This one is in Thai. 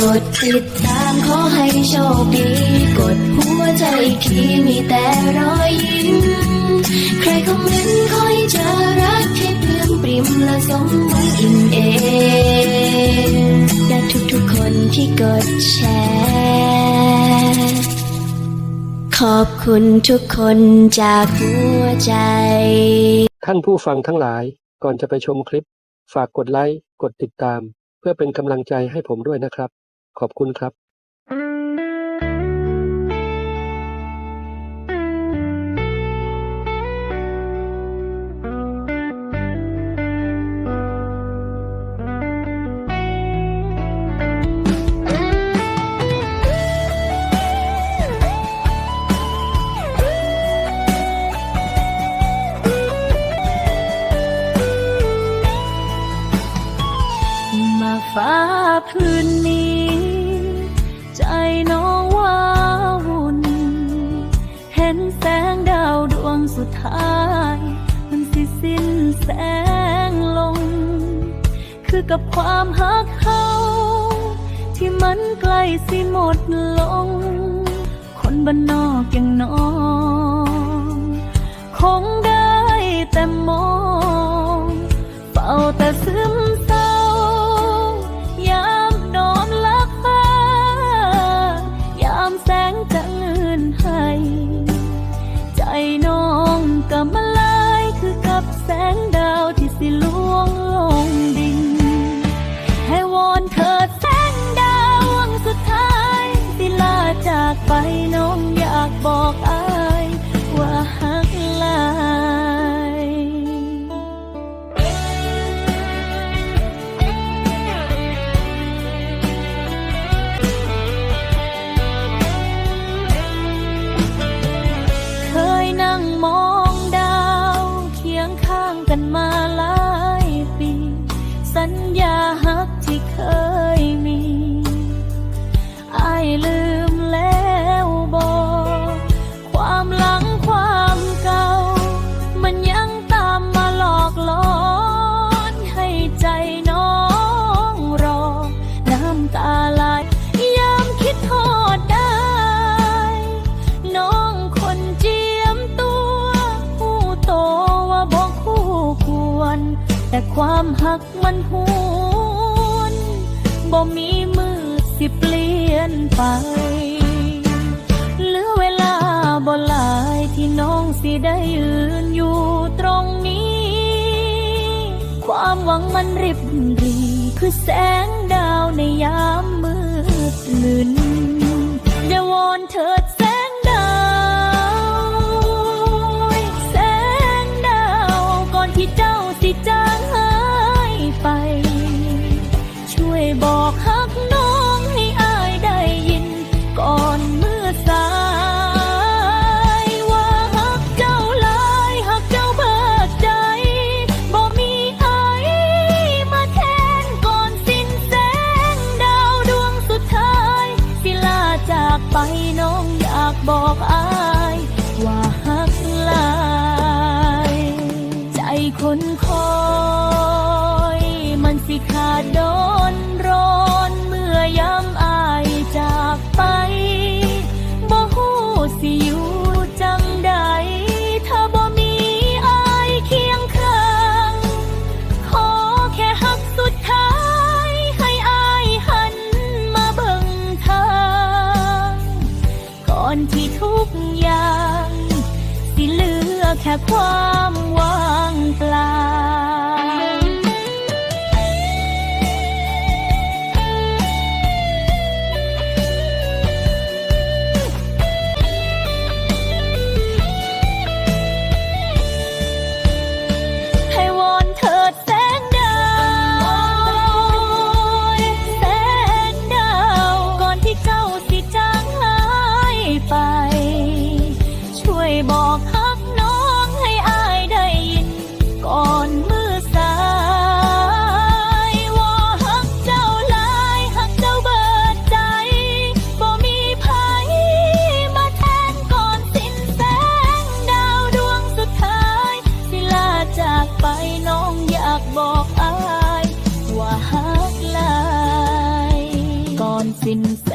กดติดตามขอให้โชคดี กดหัวใจอีกทีมีแต่รอยยิ้ม ใครคอมเมนต์ขอให้เจอรักที่เปลี่ยนปริมและสมหวังอิ่มเอมและทุกๆคนที่กดแชร์ ขอบคุณทุกคนจากหัวใจ ท่านผู้ฟังทั้งหลายก่อนจะไปชมคลิป ฝากกดไลค์ กดติดตาม เพื่อเป็นกำลังใจให้ผมด้วยนะครับ ขอบคุณครับ สุดท้าย มันสิสิ้นแสงลง คือกับความฮักเขา ที่มันใกล้สิหมดลง คนบ้านนอกอย่างน้อง จ แต่ความหักมันหวนบ่มีมือสิเปลี่ยนไป เหลือเวลาบ่หลายที่น้องสิได้ยืนอยู่ตรงนี้ ความหวังมันริบรีคือแสงดาวในยามมืดลืนอย่าวอนเถิด บอกฮักน้องให้อายได้ยิน ก่อนเมื่อสาย ว่าฮักเจ้าหลายฮักเจ้าเบิดใจบ่มีอายมาแทนก่อนสิ้นแสงดาวดวงสุดท้ายสิลาจากไปน้องอยากบอกอาย ว่าฮักหลาย ใจคนคอย มันสิขาดดนร้ ค่ความว่างเปล่า ให้วอนเถิดแสงดาว แสงดาว ก่อนที่เจ้าสิจางหายไป ช่วยบอกหา สิ้นแส